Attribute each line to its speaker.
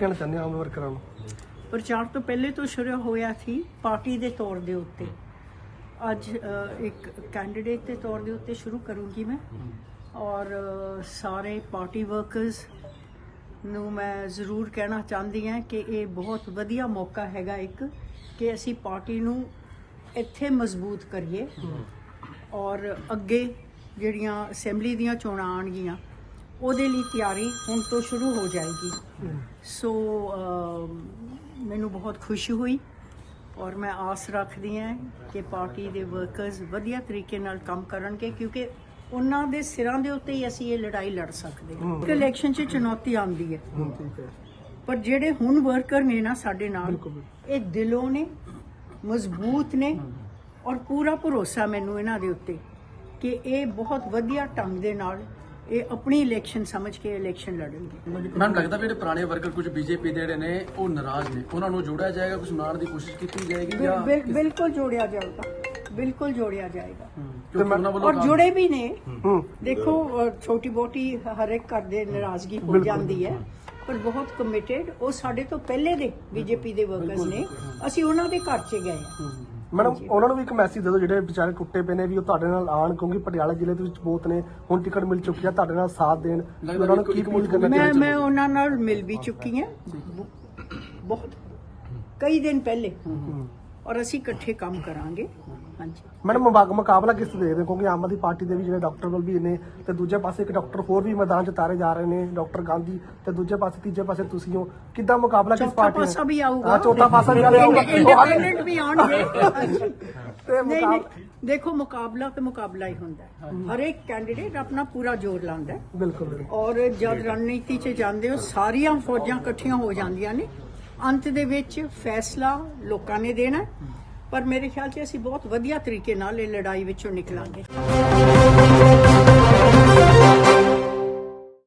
Speaker 1: ਕਹਿਣਾ ਚਾਹੁੰਦੇ ਹੋ ਆਮ ਵਰਕਰਾਂ ਨੂੰ?
Speaker 2: ਪ੍ਰਚਾਰ ਤੋਂ ਪਹਿਲੇ ਤੋਂ ਸ਼ੁਰੂ ਹੋਇਆ ਸੀ ਪਾਰਟੀ ਦੇ ਤੌਰ ਦੇ ਉੱਤੇ। ਅੱਜ ਅ, ਇੱਕ ਕੈਂਡੀਡੇਟ ਦੇ ਤੌਰ ਦੇ ਉੱਤੇ ਸ਼ੁਰੂ ਕਰੂੰਗੀ ਮੈਂ। ਔਰ ਅ, ਸਾਰੇ ਪਾਰਟੀ ਵਰਕਰਸ ਨੂੰ ਮੈਂ ਜ਼ਰੂਰ ਕਹਿਣਾ ਚਾਹੁੰਦੀ ਹਾਂ ਕਿ ਇਹ ਬਹੁਤ ਵਧੀਆ ਮੌਕਾ ਹੈਗਾ ਇੱਕ ਕਿ ਅਸੀਂ ਪਾਰਟੀ ਨੂੰ ਇੱਥੇ ਮਜ਼ਬੂਤ ਕਰੀਏ। ਔਰ ਅੱਗੇ ਜਿਹੜੀਆਂ ਅਸੈਂਬਲੀ ਦੀਆਂ ਚੋਣਾਂ ਆਉਣਗੀਆਂ ਉਹਦੇ ਲਈ ਤਿਆਰੀ ਹੁਣ ਤੋਂ ਸ਼ੁਰੂ ਹੋ ਜਾਏਗੀ। ਸੋ ਮੈਨੂੰ ਬਹੁਤ ਖੁਸ਼ੀ ਹੋਈ ਔਰ ਮੈਂ ਆਸ ਰੱਖਦੀ ਹਾਂ ਕਿ ਪਾਰਟੀ ਦੇ ਵਰਕਰਸ ਵਧੀਆ ਤਰੀਕੇ ਨਾਲ ਕੰਮ ਕਰਨਗੇ ਕਿਉਂਕਿ ਉਹਨਾਂ ਦੇ ਸਿਰਾਂ ਦੇ ਉੱਤੇ ਹੀ ਅਸੀਂ ਇਹ ਲੜਾਈ ਲੜ ਸਕਦੇ ਹਾਂ। ਇੱਕ ਇਲੈਕਸ਼ਨ 'ਚ ਚੁਣੌਤੀ ਆਉਂਦੀ ਹੈ। ਪਰ ਜਿਹੜੇ ਹੁਣ ਵਰਕਰ ਨੇ ਨਾ ਸਾਡੇ ਨਾਲ, ਇਹ ਦਿਲੋਂ ਨੇ, ਮਜ਼ਬੂਤ ਨੇ ਔਰ ਪੂਰਾ ਭਰੋਸਾ ਮੈਨੂੰ ਇਹਨਾਂ ਦੇ ਉੱਤੇ ਕਿ ਇਹ ਬਹੁਤ ਵਧੀਆ ਢੰਗ ਦੇ ਨਾਲ ਇਹ ਆਪਣੀ ਇਲੈਕਸ਼ਨ ਸਮਝ ਕੇ ਇਲੈਕਸ਼ਨ ਲੜਨਗੇ।
Speaker 3: ਮੈਮ ਲੱਗਦਾ ਵੀ ਜਿਹੜੇ ਪੁਰਾਣੇ ਵਰਕਰ ਕੁਝ ਬੀਜੇਪੀ ਦੇ ਜਿਹੜੇ ਨੇ ਉਹ ਨਾਰਾਜ਼ ਨੇ। ਉਹਨਾਂ ਨੂੰ ਜੋੜਿਆ ਜਾਏਗਾ ਕੁਝ ਬਣਾਉਣ ਦੀ ਕੋਸ਼ਿਸ਼ ਕੀਤੀ ਜਾਏਗੀ ਜਾਂ
Speaker 2: ਬਿਲਕੁਲ ਜੋੜਿਆ ਜਾਊਗਾ। ਬਿਲਕੁਲ ਜੋੜਿਆ ਜਾਏਗਾ। ਔਰ ਜੁੜੇ ਵੀ ਨੇ। ਦੇਖੋ ਛੋਟੀ ਬੋਟੀ ਹਰ ਇੱਕ ਘਰ ਦੇ ਨਾਰਾਜ਼ਗੀ ਹੋ ਜਾਂਦੀ ਹੈ ਪਰ ਬਹੁਤ ਕਮਿਟਿਡ ਉਹ ਸਾਡੇ ਤੋਂ ਪਹਿਲੇ ਦੇ ਬੀਜੇਪੀ ਦੇ ਵਰਕਰਸ ਨੇ। ਅਸੀਂ ਉਹਨਾਂ ਦੇ ਘਰ 'ਚ ਗਏ ਹਾਂ।
Speaker 1: ਮੈਡਮ ਉਹਨਾਂ ਨੂੰ ਵੀ ਇੱਕ ਮੈਸੇਜ ਦੇ ਦਿਓ ਜਿਹੜੇ ਵਿਚਾਰੇ ਟੁੱਟੇ ਪਏ ਨੇ ਵੀ ਉਹ ਤੁਹਾਡੇ ਨਾਲ ਆਣ ਕਿਉਂਕਿ ਪਟਿਆਲਾ ਜ਼ਿਲ੍ਹੇ ਦੇ ਵਿੱਚ ਬਹੁਤ ਨੇ ਹੁਣ ਟਿਕਟ ਮਿਲ ਚੁੱਕੀ ਆ ਤੁਹਾਡੇ ਨਾਲ ਸਾਥ ਦੇਣ
Speaker 3: ਲੱਗਦਾ
Speaker 1: ਉਹਨਾਂ ਨੂੰ
Speaker 3: ਵੀ
Speaker 1: ਕੀ
Speaker 3: ਇੱਕ
Speaker 1: ਅਪੀਲ ਕਰਨਾ
Speaker 2: ਮੈਂ
Speaker 1: ਚਾਹੁੰਦੇ
Speaker 2: ਮੈਂ ਉਹਨਾਂ ਨਾਲ ਮਿਲ ਵੀ ਚੁੱਕੀ ਹਾਂ। ਬਹੁਤ ਕਈ ਦਿਨ ਪਹਿਲੇ। ਔਰ ਅਸੀਂ ਇਕੱਠੇ ਕੰਮ ਕਰਾਂਗੇ। ਹਾਂਜੀ।
Speaker 1: ਮੈਡਮ ਮੁਕਾਬ- ਮੁਕਾਬਲਾ ਕਿਸ ਤਰ੍ਹਾਂ ਦੇਖਦੇ ਹੋ? ਕਿਉਂਕਿ ਆਮ ਆਦਮੀ ਪਾਰਟੀ ਦੇ ਵੀ ਜਿਹੜੇ ਡਾਕਟਰ ਵੱਲ ਵੀ ਨੇ ਤੇ ਦੂਜੇ ਪਾਸੇ ਇੱਕ ਡਾਕਟਰ ਹੋਰ ਵੀ ਮੈਦਾਨ 'ਚ ਤਾਰੇ ਜਾ ਰਹੇ ਨੇ ਡਾਕਟਰ ਗਾਂਧੀ ਤੇ ਦੂਜੇ ਪਾਸੇ ਤੀਜੇ ਪਾਸੇ ਤੁਸੀਂ ਹੋ। ਕਿੱਦਾਂ ਮੁਕਾਬਲਾ ਕਿਸ
Speaker 2: ਚੌਥਾ
Speaker 1: ਪਾਰਟੀ?
Speaker 2: ਪਾਸਾ ਵੀ ਆਊਗਾ।
Speaker 1: ਹਾਂ ਚੌਥਾ ਪਾਸਾ ਵੀ ਆਊਗਾ।
Speaker 2: ਇੰਡੀਪੈਂਡੈਂਟ ਵੀ ਆਉਣਗੇ।
Speaker 1: ਤੇ
Speaker 2: ਨਹੀਂ
Speaker 1: ਮੁਕਾਬ-
Speaker 2: ਨਹੀਂ ਦੇਖੋ ਮੁਕਾਬਲਾ ਤੇ ਮੁਕਾਬਲਾ ਹੀ ਹੁੰਦਾ ਹੈ। ਹਰ ਇੱਕ ਕੈਂਡੀਡੇਟ ਆਪਣਾ ਪੂਰਾ ਜ਼ੋਰ ਲਾਉਂਦਾ ਹੈ।
Speaker 1: ਬਿਲਕੁਲ ਬਿਲਕੁਲ।
Speaker 2: ਔਰ ਜਦ ਰਣਨੀਤੀ 'ਚ ਜਾਂਦੇ ਹੋ ਸਾਰੀਆਂ ਫੌਜਾਂ ਇਕੱਠੀਆਂ ਹੋ ਜਾਂਦੀਆਂ ਨੇ। ਅੰਤ ਦੇ ਵਿੱਚ ਫੈਸਲਾ ਲੋਕਾਂ ਨੇ ਦੇਣਾ ਪਰ ਮੇਰੇ ਖਿਆਲ 'ਚ ਅਸੀਂ ਬਹੁਤ ਵਧੀਆ ਤਰੀਕੇ ਨਾਲ ਇਹ ਲੜਾਈ ਵਿੱਚੋਂ ਨਿਕਲਾਂਗੇ।